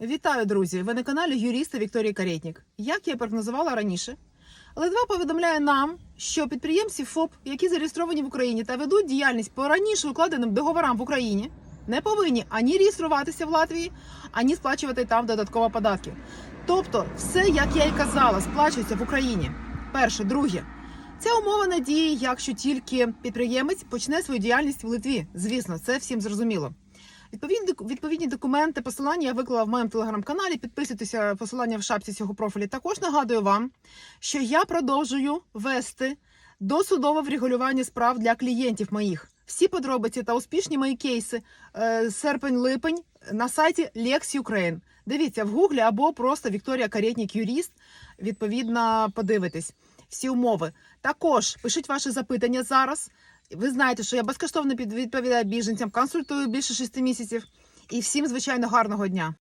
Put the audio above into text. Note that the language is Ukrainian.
Вітаю, друзі! Ви на каналі юриста Вікторії Каретнік. Як я прогнозувала раніше, Литва повідомляє нам, що підприємці ФОП, які зареєстровані в Україні та ведуть діяльність по раніше укладеним договорам в Україні, не повинні ані реєструватися в Латвії, ані сплачувати там додатково податки. Тобто, все, як я і казала, сплачується в Україні. Перше, друге. Ця умова не діє, якщо тільки підприємець почне свою діяльність в Литві. Звісно, це всім зрозуміло. Відповідні, відповідні документи, посилання я виклала в моєму телеграм-каналі. Підписуйтеся посилання в шапці цього профілі. Також нагадую вам, що я продовжую вести досудове врегулювання справ для клієнтів моїх. Всі подробиці та успішні мої кейси е, серпень-липень на сайті Lex Ukraine. Дивіться в гуглі або просто Вікторія Карєтнік юрист. Відповідно, подивитесь всі умови. Також пишіть ваші запитання зараз. Ви знаєте, що я безкоштовно відповідаю біженцям, консультую більше шести місяців. І всім, звичайно, гарного дня.